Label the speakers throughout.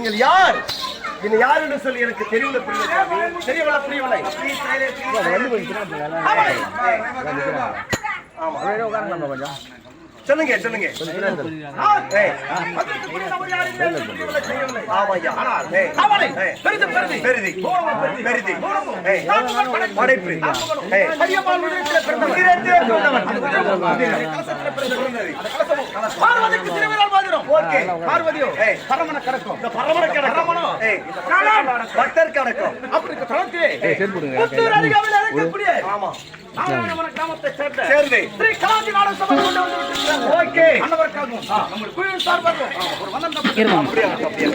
Speaker 1: நீங்கள் யார்? என்ன யார் என்று சொல்லி எனக்கு தெரியவில்லை பிரியவில்லை தெரியவில்லை பிரியவில்லை ஆமா. சொல்லுங்க சொல்லுங்க பக்தர் கணக்கம்.
Speaker 2: அப்படி இருக்கக்கூடிய
Speaker 1: ஆமா.
Speaker 2: சேர்ந்த. ஸ்ரீ சபை கொண்டு வந்து.
Speaker 1: ஓகே.
Speaker 2: அன்னவருக்காகவும். நம்முடைய குழுவின் சார்பாகவும். ஒரு வந்தனம்
Speaker 1: அப்படியா, அப்படியா.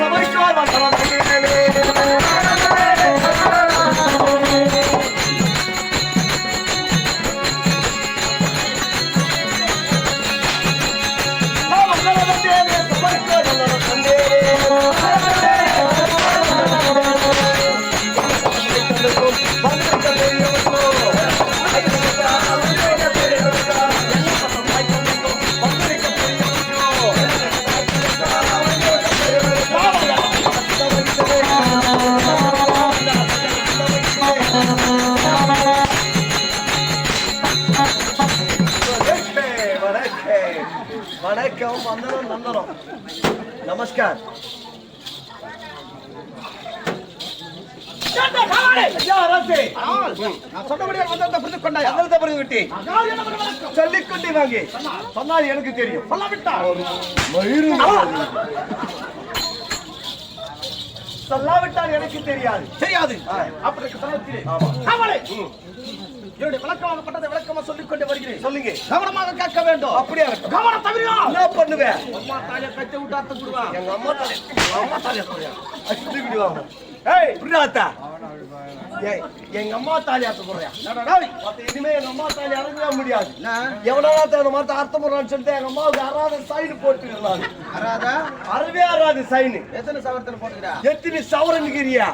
Speaker 1: சபைக்கார் வந்தனதே. வணக்கம் சொல்லிக்கொண்டே வாங்க சொன்னால் எனக்கு தெரியும்
Speaker 2: சொல்லாவிட்டால்
Speaker 1: எனக்கு தெரியாது
Speaker 2: தெரியாது. அப்படி இருக்க தளத்திலே
Speaker 1: ஆமா.
Speaker 2: கவலை என்னுடைய விளக்கமாகப்பட்டதை விளக்கமா சொல்லிக் கொண்டே வருகிறேன்.
Speaker 1: சொல்லுங்க.
Speaker 2: கவனமாக கேட்க வேண்டும்.
Speaker 1: அப்படியா.
Speaker 2: கவனம் தவிர
Speaker 1: என்ன பண்ணுவேன்
Speaker 2: அம்மா கட்டி கூடுவா.
Speaker 1: எங்க தாலியா விடுவாங்க ஏய் புரியாதா ஏய், எங்க அம்மா தாலி ஆத்த போறியா இனிமே எங்க அம்மா தாலி அறங்கவே முடியாது. எவனாவது அந்த மாதிரி அர்த்தம் போடுறான்னு சொல்லிட்டு எங்க அம்மாவுக்கு அறாத சைடு போட்டுருந்தாங்க
Speaker 2: அராதா
Speaker 1: அறவே அறாது சைனு.
Speaker 2: எத்தனை சவரத்தில் போட்டுக்கிறா?
Speaker 1: எத்தனை சவரனுக்கிறியா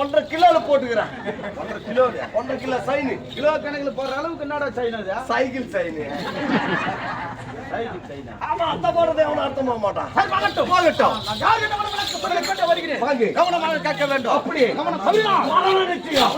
Speaker 1: ஒன்றரை கிலோல போட்டுக்கிறேன். ஒன்றரை கிலோ ஒன்றரை கிலோ சைனு.
Speaker 2: கிலோ கணக்குல போற அளவுக்கு என்னடா
Speaker 1: சைனு
Speaker 2: சைக்கிள் சைனா.
Speaker 1: ஆமா அத்தை போடுறது எவனும் அர்த்தம் போக மாட்டான்.
Speaker 2: சரி வாங்கட்டும்.
Speaker 1: போகட்டும்
Speaker 2: நான் யார் என்ன விளக்க சொல்லிக் கொண்டே வருகிறேன்?
Speaker 1: வாங்க.
Speaker 2: கவனமாக கேட்க வேண்டும்.
Speaker 1: அப்படி
Speaker 2: கவனம்
Speaker 1: நிச்சயம்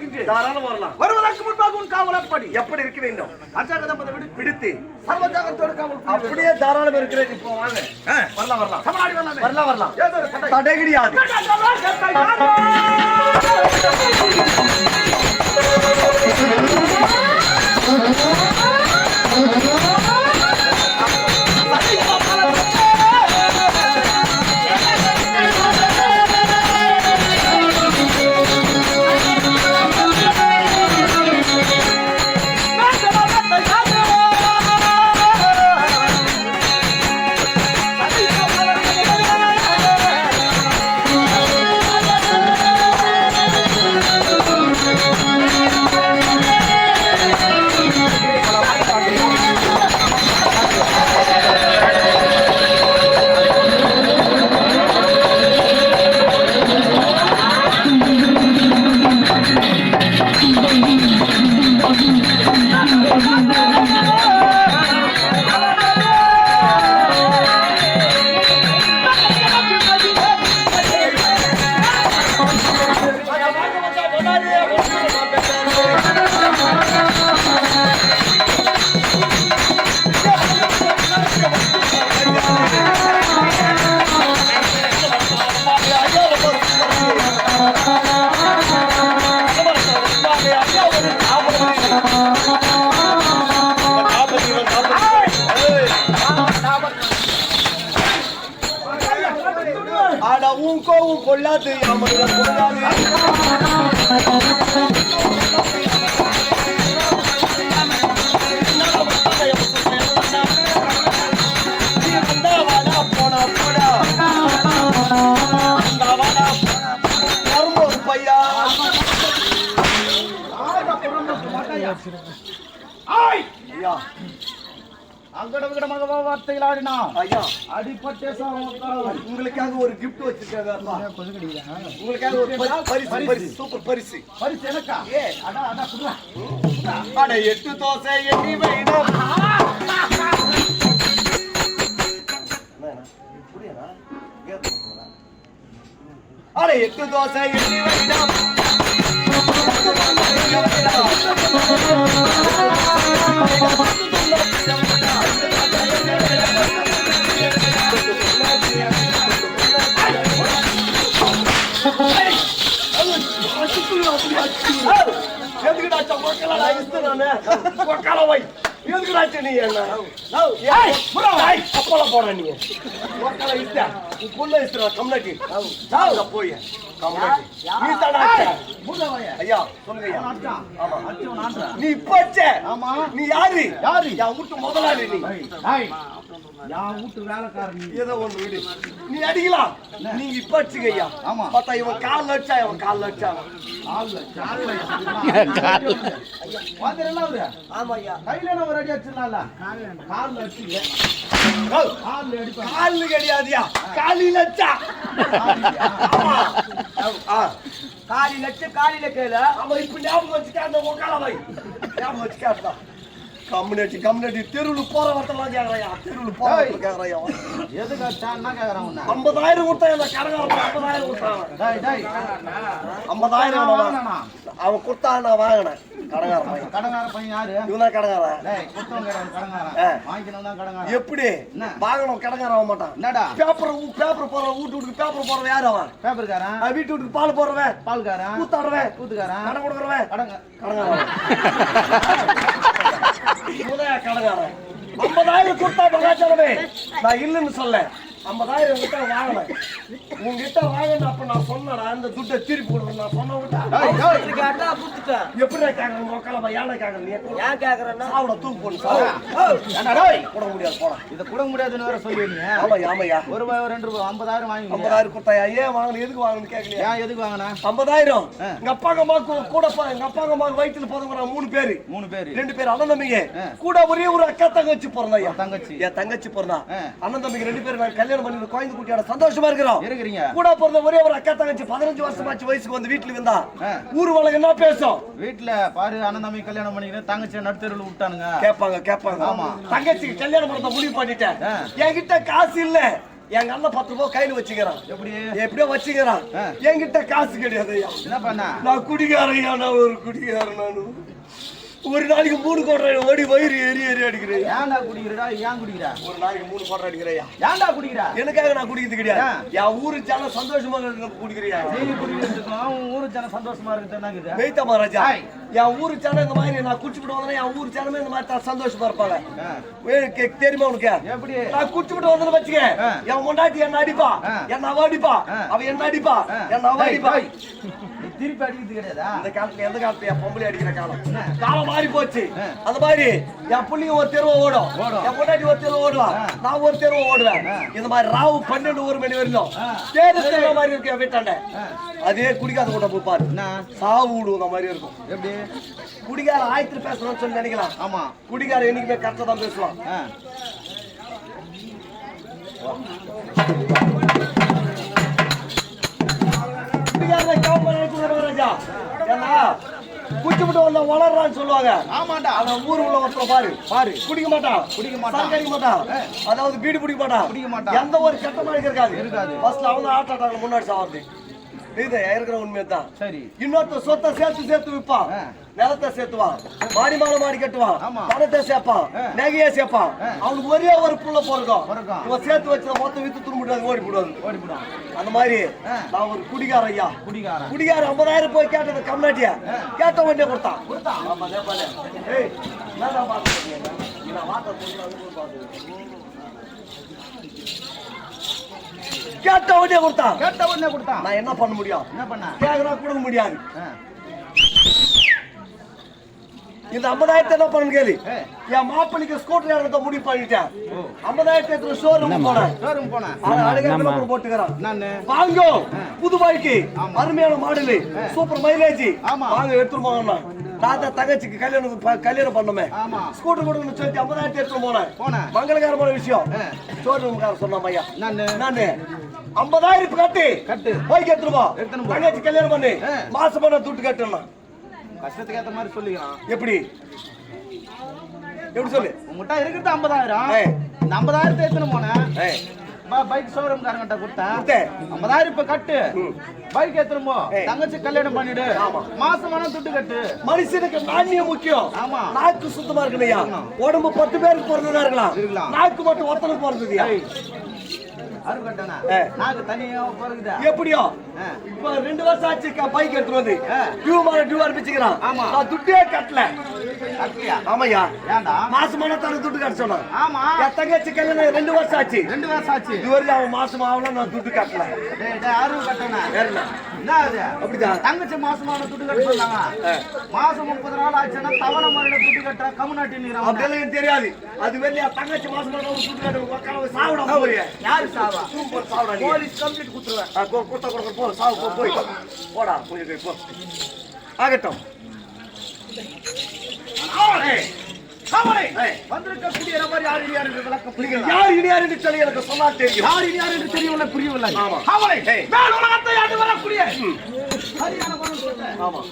Speaker 2: அவனாடி வரப்போகின்றேன்
Speaker 1: தாராளம் வரலாம்.
Speaker 2: வருவதற்கு முன்பாக உன் காவலப்படி
Speaker 1: எப்படி இருக்க வேண்டும்?
Speaker 2: அஜாகதம்பதை விடு.
Speaker 1: பிடித்து.
Speaker 2: சர்வஜாகத்தோடு காவல்.
Speaker 1: அப்படியே தாராளம் இருக்கிறேன். இப்போ வாங்க. வரலாம் வரலாம்.
Speaker 2: சமநாடி வரலாமே.
Speaker 1: வரலாம் வரலாம்.
Speaker 2: தடை.
Speaker 1: கிடையாது
Speaker 2: ஆ
Speaker 1: ஆனா உன்
Speaker 2: கோவும்
Speaker 1: கொள்ளாது
Speaker 2: அவன் கொள்ளாது. வார்த்தைகள் ஆடினா
Speaker 1: ஐயா
Speaker 2: அடிப்பட்டே
Speaker 1: உங்களுக்காக ஒரு கிப்ட் வச்சிருக்காங்க உங்களுக்காக ஒரு பரிசு பரிசு சூப்பர் பரிசு
Speaker 2: பரிசு எனக்கா
Speaker 1: ஏ
Speaker 2: அடா அடா குடுறா
Speaker 1: அட எட்டு தோசை எண்ணி வைடம் அட எட்டு தோசை எண்ணி வைடா. நீ. என்ன புறா போற நீ உள்ள இஸ்துறா கம்னட்டி சாவுல போய். கம்னட்டி நீ தானா ஐயா சொல்லுங்க ஆமா. நீ இப்ப அடிச்ச.
Speaker 2: ஆமா.
Speaker 1: நீ யாரு?
Speaker 2: யாரு?
Speaker 1: என் வீட்டு முதலாளி நீ.
Speaker 2: ஏய் யா வீட்டு வேலைக்காரன்
Speaker 1: ஏதோ விடு. நீ அடிக்கலாம். நீங்க இப்ப அடிச்சுங்க ஐயா
Speaker 2: ஆமா.
Speaker 1: பார்த்தா இவன் கால் அடிச்சா இவன் கால்
Speaker 2: சால்ல வாந்தறல அவரு
Speaker 1: ஆமா ஐயா
Speaker 2: கையில நம்ம ரெடி அடிச்சிடலாம்ல கால்ல அடிச்சில கால்ல அடிப்பா.
Speaker 1: காலு கிடையாதுயா ஆமா ஆ.
Speaker 2: காலி லட்ச காலில கேளு.
Speaker 1: அவன் இப்ப ஞாபகம் வச்சுக்க அந்த உக்கால வை. ஞாபகம் வச்சுக்காட்டா கம்யூனிட்டி கம்யூனிட்டி தெருவில் போற வரத்தெல்லாம் கேக்குறாயா தெருவில் போற கேக்குறாயா
Speaker 2: எதுக்கு அடிச்சான்னா கேக்குறான் உன்ன?
Speaker 1: ஐம்பதாயிரம் கொடுத்தா இந்த கரகாரம் ஐம்பதாயிரம் கொடுத்தான் ஐம்பதாயிரம் அவன் கொடுத்தா நான் வாங்கினேன். கடங்காரன் பையன்
Speaker 2: கடங்கார பையன் யாரு?
Speaker 1: இவன் தான் கடங்காரன். எப்படி? வாங்கணும் கடங்காரன் ஆக மாட்டான்.
Speaker 2: என்னடா?
Speaker 1: பேப்பர் பேப்பர் போற வீட்டு வீட்டுக்கு பேப்பர் போறவன் யாரு அவன்?
Speaker 2: பேப்பர்காரன்
Speaker 1: அவன் வீட்டு வீட்டுக்கு பால் போடுறவன்.
Speaker 2: பால்காரன்?
Speaker 1: கூத்தாடுறவன்.
Speaker 2: கூத்துக்காரன்?
Speaker 1: கடை கொடுக்குறவன்.
Speaker 2: கடங்க
Speaker 1: கடங்காரன் ஐம்பதாயிரம் கொடுத்தா மகாச்சலமே நான் இல்லைன்னு சொல்ல. ஐம்பதாயிரம் கிட்ட வாங்கினேன் உங்ககிட்ட வாங்கின அப்ப நான் சொன்னேன் அந்த துட்டை திருப்பி கொடுக்கணும். நான் சொன்னவங்கிட்ட எப்படி கேட்கறேன் மொக்கலமா ஏன கேட்கறேன் நீ
Speaker 3: ஏன் கேக்குறேன்னா?
Speaker 1: சாப்பிட தூக்கு போடு போட முடியாது போட.
Speaker 2: இத கூட முடியாதுன்னு வேற சொல்லி நீ
Speaker 1: ஆமாய்யா ஆமாய்யா
Speaker 2: ஒரு ரூபாய் ரெண்டு ரூபாய் ஐம்பதாயிரம் வாங்கி
Speaker 1: ஐம்பதாயிரம் கொடுத்தாயா? ஏன் வாங்கணும் எதுக்கு வாங்கணும்னு கேட்கலையா
Speaker 2: ஏன் எதுக்கு வாங்கினா?
Speaker 1: ஐம்பதாயிரம். எங்க அப்பாங்க அம்மாக்கு கூட எங்க அப்பாங்க அம்மாக்கு வயிற்றுல பிறந்தவங்க மூணு பேரு.
Speaker 2: மூணு பேரு.
Speaker 1: ரெண்டு பேர் அண்ணன் தம்பிங்க. கூட ஒரே ஒரு அக்கா தங்கச்சி பிறந்தாயா?
Speaker 2: தங்கச்சி.
Speaker 1: என் தங்கச்சி பிறந்தா. அண்ணன் தம்பிக்கு ரெண்டு பேரும் நான் கல்யாணம் பண்ணி குழந்தை குட்டியோட சந்தோஷமா இருக்கிறோம்.
Speaker 2: இருக்கிறீங்க.
Speaker 1: கூட பிறந்த ஒரே ஒரு அக்கா தங்கச்சி பதினஞ்சு வருஷமாச்சு வயசுக்கு வந்து வீட்டுல இருந்தா. ஊர் வழக்கு என்ன பேசும்?
Speaker 2: வீட்டுல பாரு அண்ணன் கல்யாணம் பண்ணிக்கிறேன் தங்கச்சி நடுத்தருவில் விட்டானுங்க.
Speaker 1: கேட்பாங்க கேட்பாங்க.
Speaker 2: ஆமா.
Speaker 1: தங்கச்சிக்கு கல்யாணம் பண்ண முடிவு பண்ணிட்டேன். என்கிட்ட காசு இல்ல. எங்க அண்ணன் பத்து ரூபாய் கையில வச்சுக்கிறான்.
Speaker 2: எப்படி?
Speaker 1: எப்படியோ வச்சுக்கிறான். என்கிட்ட காசு கிடையாது
Speaker 2: என்ன பண்ண?
Speaker 1: நான் குடிகாரையா? நான் ஒரு குடிகாரன் ஒரு நாளைக்கு மூணு கோட்டை ஓடி வயிறு ஏறி ஏறி அடிக்கிறேன்
Speaker 2: ஏன்டா குடிக்கிறடா? ஏன் குடிக்கிறா?
Speaker 1: ஒரு நாளைக்கு மூணு கோட்டை அடிக்கிறையா?
Speaker 2: ஏன்டா குடிக்கிறா?
Speaker 1: எனக்காக நான் குடிக்கிறது கிடையாது. என் ஊரு ஜனம் சந்தோஷமா இருக்கு குடிக்கிறியா?
Speaker 2: நீ குடிக்கிறதுக்கும் உன் ஊரு ஜனம் சந்தோஷமா என்னங்குது
Speaker 1: மெய்த்தா மகாராஜா. என் ஊரு ஜனம் இந்த மாதிரி நான் குடிச்சுட்டு வந்தேன்னா என் ஊர் ஜனமே இந்த மாதிரி சந்தோஷமா இருப்பாங்க. தெரியுமா உனக்கு?
Speaker 2: எப்படி?
Speaker 1: நான் குடிச்சுட்டு வந்தேன்னு வச்சுக்க.
Speaker 2: ஆ.
Speaker 1: என் முண்டாட்டி என்ன அடிப்பா. என்ன அவ அடிப்பா. அவ என்ன அடிப்பா. என்ன அடிப்பா?
Speaker 2: திருப்பி அடிக்கிறது கிடையாதா?
Speaker 1: இந்த காலத்துல எந்த காலத்துல என் பொம்பளை அடிக்கிற காலம்? காலம் மாறி போச்சு. அந்த மாதிரி என் புள்ளிங்க ஒரு தெருவு ஓடும். என் பொண்டாட்டி ஒரு தெருவு ஓடுவான். நான் ஒரு தெருவு ஓடுவேன். இந்த மாதிரி ராவு பன்னெண்டு ஒரு மணி வரைக்கும். தேடு தெருவு மாதிரி இருக்கு என் வீட்டாண்ட. அதே குடிக்காத கூட போய் பாரு. சாவு விடுவோம் அந்த மாதிரி இருக்கும்.
Speaker 2: எப்படி?
Speaker 1: குடிகார ஆயத்துல பேசணும்னு சொல்லி நினைக்கலாம்.
Speaker 2: ஆமா.
Speaker 1: குடிகார என்னைக்குமே கரெக்டா தான் பேசுவான்.
Speaker 2: ஆ
Speaker 1: குடிகாரனை கவர்மெண்ட் நினைச்சு ராஜா ஏன்னா குச்சி விட்டு வளர்றான்னு சொல்லுவாங்க.
Speaker 2: ஆமாண்டா.
Speaker 1: அவன் ஊர் உள்ள ஒருத்தர் பாரு.
Speaker 2: பாரு.
Speaker 1: குடிக்க மாட்டான்.
Speaker 2: குடிக்க மாட்டான்.
Speaker 1: சரக்கு அடிக்க மாட்டான் அதாவது பீடி பிடிக்க மாட்டான்.
Speaker 2: குடிக்க மாட்டான்.
Speaker 1: எந்த ஒரு கெட்ட மாதிரி இருக்காது.
Speaker 2: இருக்காது.
Speaker 1: ஃபர்ஸ்ட்ல அவங்க ஆட்ட முன்னாடி சாவது. இது இருக்கிற உண்மை தான்
Speaker 2: சரி
Speaker 1: இன்னொருத்த சொத்தை சேர்த்து சேர்த்து விற்பான். நிலத்தை சேர்த்துவான் மாடி மாலை மாடி கட்டுவான். பணத்தை சேர்ப்பான். நகையை சேர்ப்பான். அவனுக்கு ஒரே ஒரு புள்ள பிறக்கும். இவன் சேர்த்து வச்சத மொத்தம் வித்து துரும்பிட்டு ஓடி போடுவாங்க
Speaker 2: ஓடிவிடும்
Speaker 1: அந்த மாதிரி. நான் ஒரு குடிகார ஐயா
Speaker 2: குடிகாரன்
Speaker 1: குடிகார ஐம்பதாயிரம் போய் கேட்டது கம்நாட்டியா. கேட்ட உடனே கொடுத்தான்
Speaker 2: கொடுத்தான்.
Speaker 1: ஆமா நேபாளே. ஏய் நான் வார்த்தை கேட்ட உடனே கொடுத்தான்
Speaker 2: கேட்ட உடனே கொடுத்தான்
Speaker 1: நான் என்ன பண்ண முடியும்?
Speaker 2: என்ன பண்ண?
Speaker 1: கேக்குறா கொடுக்க முடியாது. இந்த ஐம்பதாயிரத்தை என்ன பண்ணு கேளு. என் மாப்பிளைக்கு ஸ்கூட்டர் எடுத்த முடிவு பண்ணிட்டேன். ஐம்பதாயிரத்தை எடுத்து ஷோரூம் போனேன்.
Speaker 2: ஷோரூம் போனேன்.
Speaker 1: அழகாக போட்டுக்கிறான்
Speaker 2: நானு
Speaker 1: வாங்கோ. புது பைக்கு. அருமையான மாடலு சூப்பர் மைலேஜ்
Speaker 2: ஆமா.
Speaker 1: வாங்க எடுத்துட்டு போங்க தான் தங்கச்சிக்கு கல்யாணம் கல்யாணம் பண்ணோமே.
Speaker 2: ஆமா.
Speaker 1: ஸ்கூட்டர் கொடுக்கணும்னு சொல்லி ஐம்பதாயிரத்தி எடுத்துட்டு போனேன். மங்களகரமான விஷயம்.
Speaker 2: ஆ.
Speaker 1: ஷோரூம்கார சொன்னான் ஐயா.
Speaker 2: நானு
Speaker 1: நானு ஐம்பதாயிரம் கட்டு.
Speaker 2: கட்டு.
Speaker 1: பைக் போ. தங்கச்சி கல்யாணம் பண்ணு. மாசம் பண்ண துட்டு கட்டணும்
Speaker 2: கஷ்டத்துக்கு ஏத்த மாதிரி சொல்லிக்கிறான்.
Speaker 1: எப்படி? எப்படி சொல்லு?
Speaker 2: உங்ககிட்ட இருக்கிறது ஐம்பதாயிரம் ஐம்பதாயிரத்தை எடுத்துன்னு போனேன். பைக் ஷோரூம் காரங்கிட்ட கொடுத்தேன். ஐம்பதாயிரம் இப்ப கட்டு. பைக்
Speaker 1: ஏய்.
Speaker 2: தங்கச்சி கல்யாணம் பண்ணிடு
Speaker 1: ஆமா.
Speaker 2: மாசம் வேணா துட்டு கட்டு
Speaker 1: மனுஷனுக்கு நாணயம் முக்கியம்
Speaker 2: ஆமா.
Speaker 1: நாக்கு சுத்தமா இருக்கணும்யா
Speaker 2: ஆமா.
Speaker 1: உடம்பு பத்து பேருக்கு பிறந்ததா இருக்கலாம். நாக்கு மட்டும் ஒத்தனை பிறந்ததுயா எப்படியோ. இப்ப ரெண்டு வருஷம் ஆச்சு பைக் எடுத்துட்டு வந்து. டியூ மாதிரி டியூ ஆரம்பிச்சுக்கிறான்
Speaker 2: ஆமா.
Speaker 1: துட்டே கட்டல ஆமாய்யா.
Speaker 2: ஏன்டா?
Speaker 1: மாசமான தர துட்டு கட்ட
Speaker 2: ஆமா.
Speaker 1: என் தங்கச்சி கல்யாணம் ரெண்டு வருஷம் ஆச்சு.
Speaker 2: ரெண்டு வருஷம் ஆச்சு.
Speaker 1: இது வரைக்கும் அவன் மாசம் ஆகலாம் நான் துட்டு கட்டல.
Speaker 2: டேய், டேய், அரு கட்டணா
Speaker 1: வேற என்ன?
Speaker 2: என்ன அது?
Speaker 1: அப்படிதான்.
Speaker 2: தங்கச்சி மாசமான துட்டு கட்ட சொன்னாங்க. மாசம் முப்பது நாள் ஆச்சுன்னா தவணை முறையில துட்டு கட்டுற கம்முனாட்டி நீங்க
Speaker 1: அப்படியெல்லாம் தெரியாது. அது வெளியே தங்கச்சி மாசம் ஆனா ஒரு துட்டு கட்ட சாவிட போறிய
Speaker 2: யாரு சாவா?
Speaker 1: சாவிடா
Speaker 2: போலீஸ் கம்ப்ளீட் குடுத்துருவேன்.
Speaker 1: கொடுத்தா கொடுக்க போ சாவு போய். போடா போய் போய், போ. ஆகட்டும்.
Speaker 2: வந்திருக்கக்கூடிய நபர் யார் யார் என்று விளக்க புரியல
Speaker 1: யார் என்று சொல்லி எனக்கு தெரியும்.
Speaker 2: யார் யார் என்று தெரியவில்லை புரியவில்லை.
Speaker 1: ஏய்.
Speaker 2: மேல் உலகத்தை ஆண்டு வரக்கூடிய சரியான.
Speaker 1: ஆமா.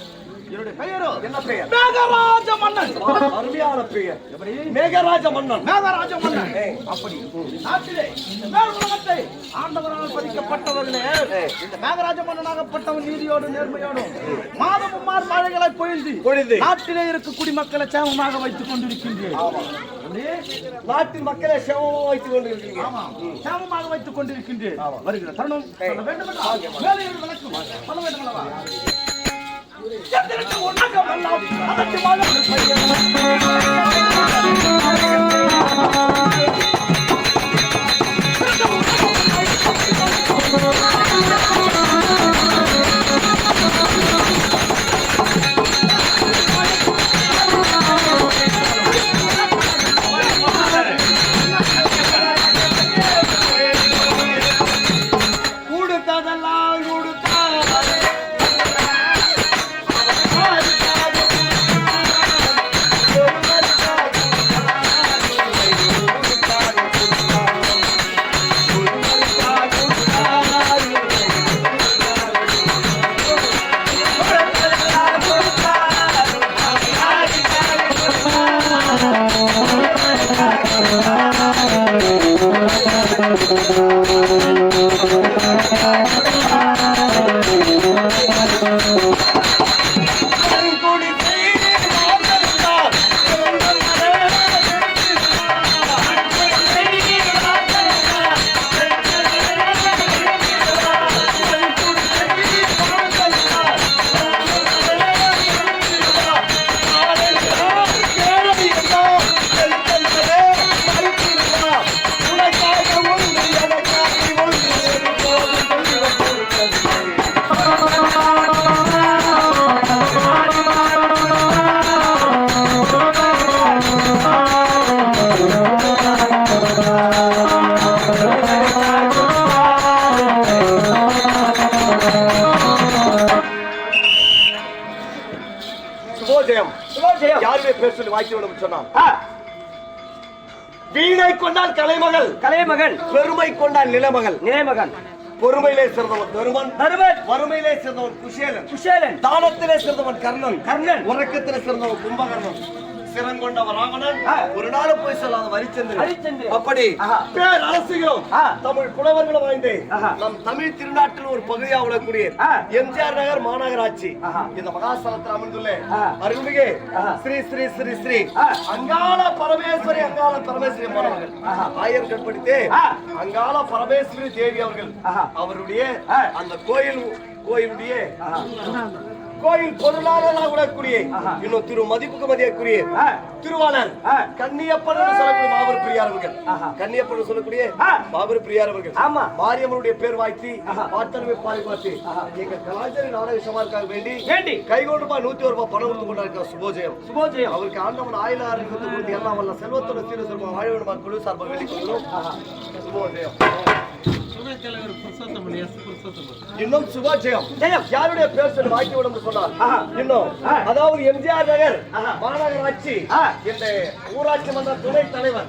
Speaker 2: என்னுடைய பெயரோ?
Speaker 1: என்ன பெயர்?
Speaker 2: மேகராஜ மன்னன்.
Speaker 1: அருமையான பெயர்.
Speaker 2: எப்படி?
Speaker 1: மேகராஜ மன்னன்.
Speaker 2: மேகராஜ மன்னன். அப்படி. நாட்டிலே மேல் உலகத்தை ஆண்டவரால் பதிக்கப்பட்டவர்களே. இந்த மேகராஜ மன்னனாகப்பட்டவன் நீதியோடு நேர்மையோடும் மாதமும் மார் மழைகளை பொழிந்து
Speaker 1: பொழிந்து.
Speaker 2: நாட்டிலே இருக்க குடிமக்களை சேமமாக வைத்துக் கொண்டிருக்கின்றேன்?
Speaker 1: நாட்டின் மக்களை சேவமா வைத்துக் கொண்டு இருக்கீங்க
Speaker 2: ஆமா சேமமாக வைத்துக் கொண்டிருக்கின்றேன். வருகிற தருணம்.
Speaker 1: ஏய்.
Speaker 2: சொல்ல வேண்டும் என்றால் மேலே இருந்து விளக்கும் சொல்ல வேண்டும் அல்லவா எந்திரட்டு உலகம் அதற்கு வாழ
Speaker 1: பேர் சொல்லி வாய்ச்சி விட சொன்னான் வீணை கொண்டால் கலைமகள்
Speaker 2: கலைமகன்
Speaker 1: பெருமை கொண்டால் நிலமகள்
Speaker 2: நிலைமகன்
Speaker 1: பொறுமையிலே சிறந்தவன் தருமன்
Speaker 2: தருவன்
Speaker 1: வறுமையிலே சிறந்தவன் குஷேலன்
Speaker 2: குஷேலன்
Speaker 1: தானத்திலே சிறந்தவன் கர்ணன்
Speaker 2: கர்ணன்.
Speaker 1: உறக்கத்திலே சிறந்தவன் கும்பகர்ணன் சிறங்கொண்டவன் ராவணன்
Speaker 2: ஆ.
Speaker 1: ஒரு நாள் போய் சொல்லாத வரிச்சந்திரன். அப்படி. பேர் அரசுகளும். தமிழ் புலவர்களும் வாய்ந்து
Speaker 2: ஆஹா.
Speaker 1: நம் தமிழ் திருநாட்டில் ஒரு பகுதியாக உள்ளக்கூடிய
Speaker 2: ஆ.
Speaker 1: எம்ஜிஆர் நகர் மாநகராட்சி. இந்த மகாசலத்தில் அமைந்துள்ள. அருள்மிகு. ஸ்ரீ ஸ்ரீ ஸ்ரீ ஸ்ரீ. அங்காள பரமேஸ்வரி அங்காள பரமேஸ்வரி மாணவர்கள். ஆயர்கள் படித்து. அங்காள பரமேஸ்வரி தேவி அவர்கள். அவருடைய. அந்த கோயில் கோயிலுடைய. கோயில் பொருளாளராக
Speaker 2: ஆஹா.
Speaker 1: இன்னும் திரு மதிப்புக்கு மதியக்குரிய
Speaker 2: ஆ.
Speaker 1: திருவாளர். கன்னியப்பன் சொல்லக்கூடிய மாபெரும் பிரியார் அவர்கள். கன்னியப்பன் சொல்லக்கூடிய. மாபெரும் பிரியார் அவர்கள்
Speaker 2: ஆமா.
Speaker 1: மாரியம்மனுடைய பேர் வாய்த்தி
Speaker 2: ஆஹா.
Speaker 1: பாட்டலுமே பாடி பார்த்து. எங்க கலாச்சார நாடக சமாளுக்காக வேண்டி
Speaker 2: வேண்டி
Speaker 1: கைகோடு ரூபாய் நூத்தி ஒரு ரூபாய் பணம் கொடுத்து கொண்டாருக்க சுபோஜயம்
Speaker 2: சுபோஜயம்
Speaker 1: அவருக்கு ஆண்டவன் கொடுத்து எல்லாம் வல்ல செல்வத்தோட சீர செல்வம் வாழ வேண்டுமா குழு சார்பாக வேண்டிக் கொள்கிறோம். சுபோஜயம் இன்னும் சுபோஜயம்
Speaker 2: ஜெயம்.
Speaker 1: யாருடைய பேர் சொல்லி வாக்கி விடும் சொன்னார். இன்னும். அதாவது எம்ஜிஆர் நகர். மாநகராட்சி. இந்த ஊராட்சி மன்ற துணைத் தலைவர்